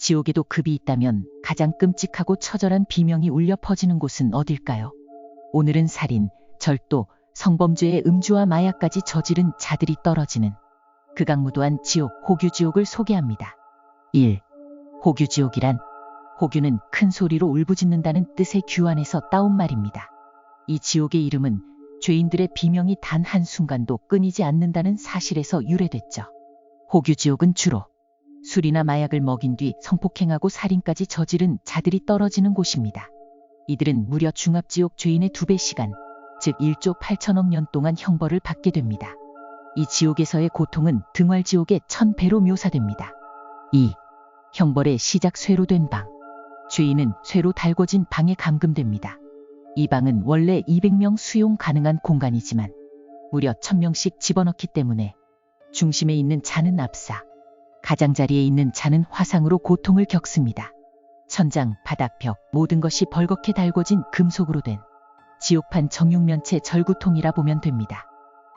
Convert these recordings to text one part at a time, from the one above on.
지옥에도 급이 있다면 가장 끔찍하고 처절한 비명이 울려 퍼지는 곳은 어딜까요? 오늘은 살인, 절도, 성범죄의 음주와 마약까지 저지른 자들이 떨어지는 극악무도한 지옥, 호규지옥을 소개합니다. 1. 호규지옥이란 호규는 큰 소리로 울부짖는다는 뜻의 규환에서 따온 말입니다. 이 지옥의 이름은 죄인들의 비명이 단 한순간도 끊이지 않는다는 사실에서 유래됐죠. 호규지옥은 주로 술이나 마약을 먹인 뒤 성폭행하고 살인까지 저지른 자들이 떨어지는 곳입니다. 이들은 무려 중압지옥 죄인의 두 배 시간, 즉 1조 8천억 년 동안 형벌을 받게 됩니다. 이 지옥에서의 고통은 등활지옥의 천 배로 묘사됩니다. 2. 형벌의 시작 쇠로 된 방. 죄인은 쇠로 달궈진 방에 감금됩니다. 이 방은 원래 200명 수용 가능한 공간이지만 무려 1000명씩 집어넣기 때문에 중심에 있는 자는 압사, 가장자리에 있는 자는 화상으로 고통을 겪습니다. 천장, 바닥, 벽 모든 것이 벌겋게 달궈진 금속으로 된 지옥판 정육면체 절구통이라 보면 됩니다.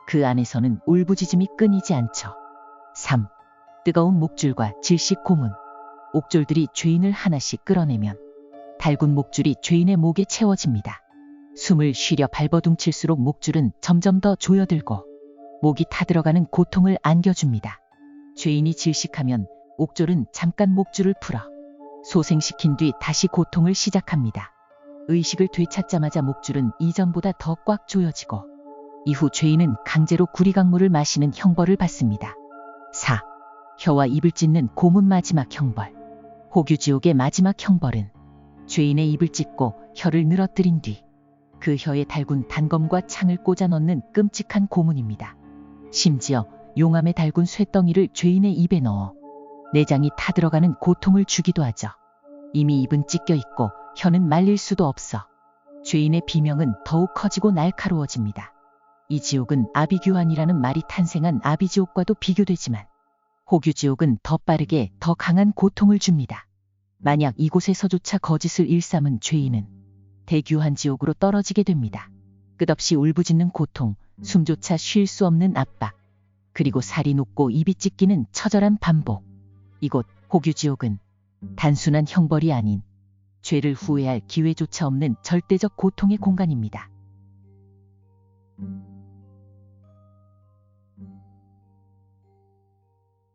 그 안에서는 울부짖음이 끊이지 않죠. 3. 뜨거운 목줄과 질식 고문. 옥졸들이 죄인을 하나씩 끌어내면 달군 목줄이 죄인의 목에 채워집니다. 숨을 쉬려 발버둥 칠수록 목줄은 점점 더 조여들고 목이 타들어가는 고통을 안겨줍니다. 죄인이 질식하면 옥졸은 잠깐 목줄을 풀어 소생시킨 뒤 다시 고통을 시작합니다. 의식을 되찾자마자 목줄은 이전보다 더 꽉 조여지고 이후 죄인은 강제로 구리강물을 마시는 형벌을 받습니다. 4. 혀와 입을 찢는 고문 마지막 형벌. 호규지옥의 마지막 형벌은 죄인의 입을 찢고 혀를 늘어뜨린 뒤 그 혀에 달군 단검과 창을 꽂아 넣는 끔찍한 고문입니다. 심지어 용암에 달군 쇠덩이를 죄인의 입에 넣어 내장이 타들어가는 고통을 주기도 하죠. 이미 입은 찢겨 있고 혀는 말릴 수도 없어 죄인의 비명은 더욱 커지고 날카로워집니다. 이 지옥은 아비규환이라는 말이 탄생한 아비지옥과도 비교되지만 호규지옥은 더 빠르게 더 강한 고통을 줍니다. 만약 이곳에서조차 거짓을 일삼은 죄인은 대규환 지옥으로 떨어지게 됩니다. 끝없이 울부짖는 고통, 숨조차 쉴 수 없는 압박, 그리고 살이 녹고 입이 찢기는 처절한 반복. 이곳 호규지옥은 단순한 형벌이 아닌 죄를 후회할 기회조차 없는 절대적 고통의 공간입니다.